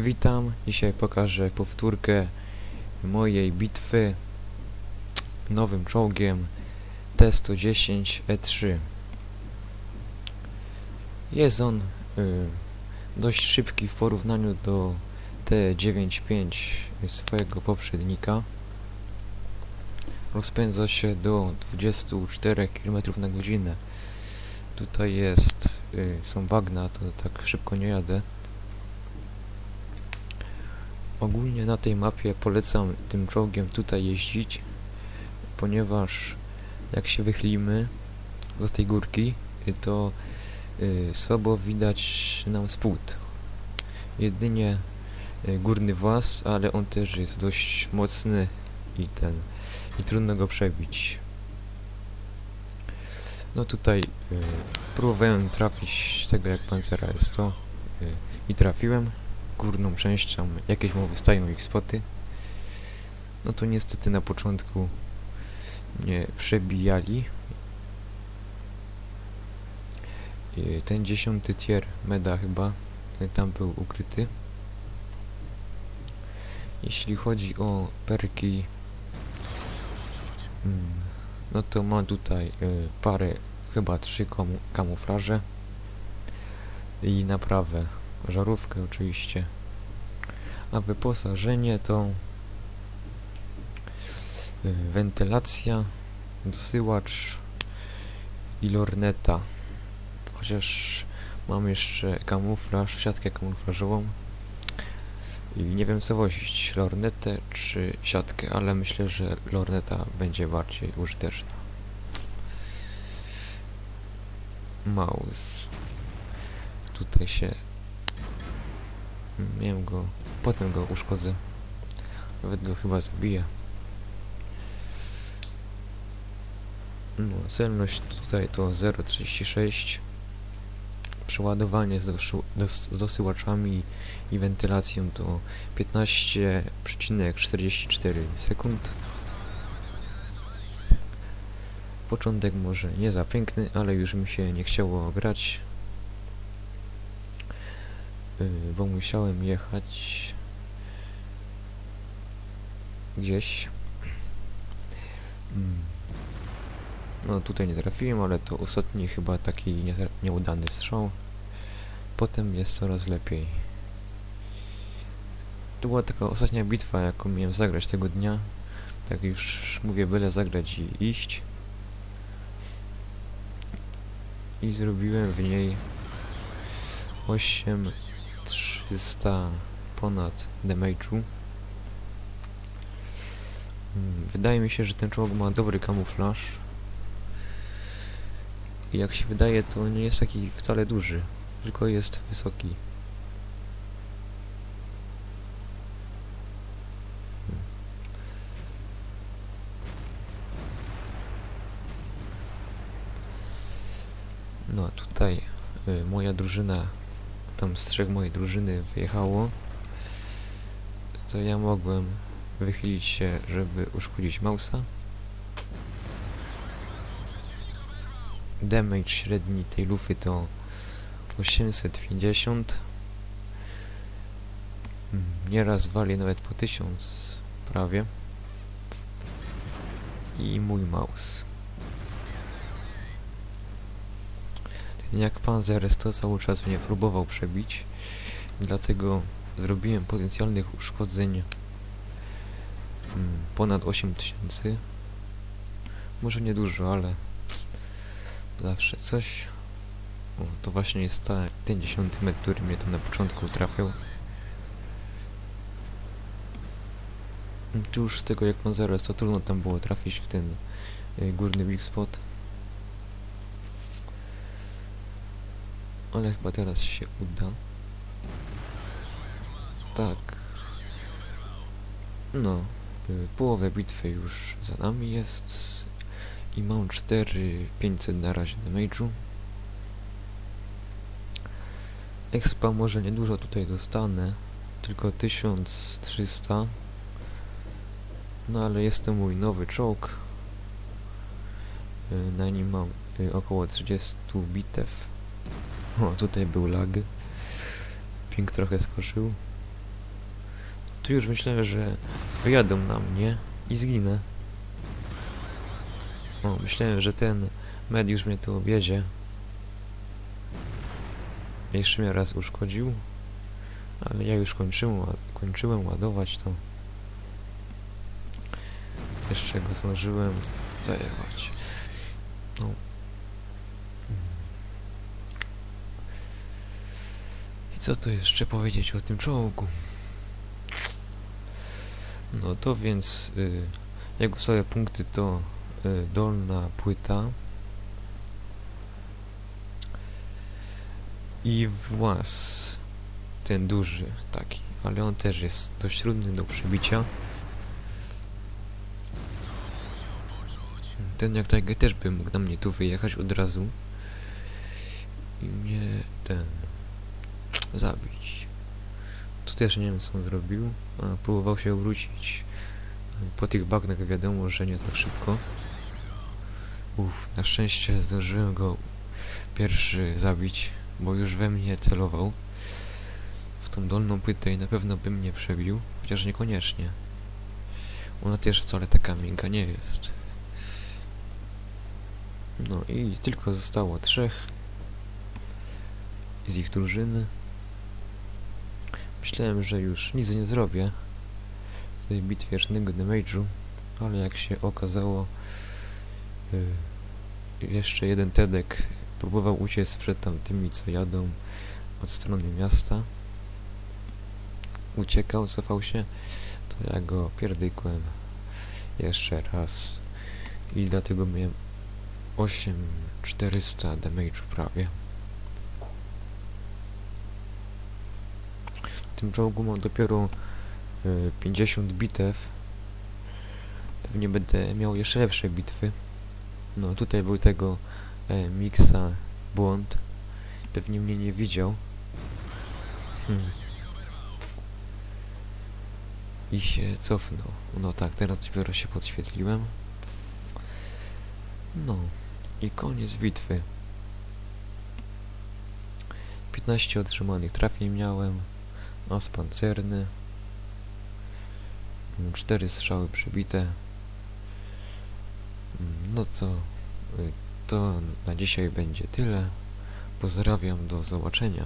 Witam, dzisiaj pokażę powtórkę mojej bitwy nowym czołgiem T-110 E3. Jest on y, dość szybki w porównaniu do T-95 swojego poprzednika. Rozpędza się do 24 km na godzinę. Tutaj jest, y, są bagna, to tak szybko nie jadę. Ogólnie na tej mapie polecam tym czołgiem tutaj jeździć, ponieważ jak się wychylimy za tej górki, y, to y, słabo widać nam spód. Jedynie y, górny włas, ale on też jest dość mocny i ten i trudno go przebić. No tutaj y, próbowałem trafić tego jak pancera jest to y, i trafiłem górną częścią jakieś mu wystają ich spoty. No to niestety na początku mnie przebijali. Ten dziesiąty tier meda chyba y, tam był ukryty. Jeśli chodzi o perki, mm, no to mam tutaj y, parę, chyba trzy kamu kamuflaże i naprawę żarówkę oczywiście. A wyposażenie to y, wentylacja, dosyłacz i lorneta. Chociaż mam jeszcze kamuflaż, siatkę kamuflażową. I nie wiem co wozić, lornetę czy siatkę, ale myślę, że lorneta będzie bardziej użyteczna. Mouse. Tutaj się Miałem go, potem go uszkodzę. Nawet go chyba zabiję. No, celność tutaj to 0,36. Przeładowanie z, dos z dosyłaczami i wentylacją to 15,44 sekund. Początek może nie za piękny, ale już mi się nie chciało grać. Y, bo musiałem jechać gdzieś. Mm. No tutaj nie trafiłem, ale to ostatni chyba taki nie, nieudany strzał. Potem jest coraz lepiej. To była taka ostatnia bitwa, jaką miałem zagrać tego dnia. Tak już mówię, byle zagrać i iść. I zrobiłem w niej 8 300 ponad damage'u. Mm, Wydaje mi się, że ten czołg ma dobry kamuflaż. I jak się wydaje, to nie jest taki wcale duży, tylko jest wysoki. Hmm. No, tutaj y, moja drużyna tam z trzech mojej drużyny wyjechało, to ja mogłem wychylić się, żeby uszkodzić mausa. Damage średni tej lufy to 850. Mm, Nieraz wali nawet po 1000 prawie. I mój mouse. Jak Panzer to cały czas mnie próbował przebić, dlatego zrobiłem potencjalnych uszkodzeń mm, ponad 8000. Może nie dużo, ale zawsze coś. O, to właśnie jest ta, ten dziesiąty metr, który mnie tam na początku trafiał. Mm, Tu już z tego jak Panzer to trudno tam było trafić w ten y, górny big spot. Ale chyba teraz się uda. Tak. No, y, połowę bitwy już za nami jest i mam 4500 na razie damage'u. Expa może niedużo tutaj dostanę, tylko 1300. No ale jest to mój nowy czołg. Y, Na nim mam y, około 30 bitew. O, tutaj był lag. Ping trochę skoczył. Tu już myślałem, że wyjadą na mnie i zginę. O, myślałem, że ten med już mnie tu objedzie. Jeszcze mnie raz uszkodził. Ale ja już kończyłem, kończyłem ładować to. Jeszcze go zdążyłem zajechać. No. Co tu jeszcze powiedzieć o tym czołgu? No to więc y, jego słabe punkty to y, dolna płyta i włas ten duży taki, ale on też jest dość trudny do przebicia. Ten jak tak też by mógł na mnie tu wyjechać od razu i mnie ten zabić. Tu też nie wiem co on zrobił. Próbował się wrócić. Po tych bagnach wiadomo, że nie tak szybko. Uff, na szczęście zdążyłem go pierwszy zabić, bo już we mnie celował. W tą dolną płytę i na pewno by mnie przebił, chociaż niekoniecznie. Ona też wcale taka miękka nie jest. No i tylko zostało trzech z ich drużyny. Myślałem, że już nic nie zrobię w tej bitwie żadnego damage'u, ale jak się okazało, y, jeszcze jeden Tedek próbował uciec przed tamtymi, co jadą od strony miasta. Uciekał, cofał się, to ja go pierdykłem jeszcze raz i dlatego miałem 8400 damage'u prawie. W tym czołgu mam dopiero y, 50 bitew. Pewnie będę miał jeszcze lepsze bitwy. No tutaj był tego e, Mixa błąd. Pewnie mnie nie widział. Hmm. I się cofnął. No tak, teraz dopiero się podświetliłem. No i koniec bitwy. 15 otrzymanych trafień miałem. As pancerny. 4 strzały przebite. Mm, No to, y, to na dzisiaj będzie tyle. Pozdrawiam, do zobaczenia.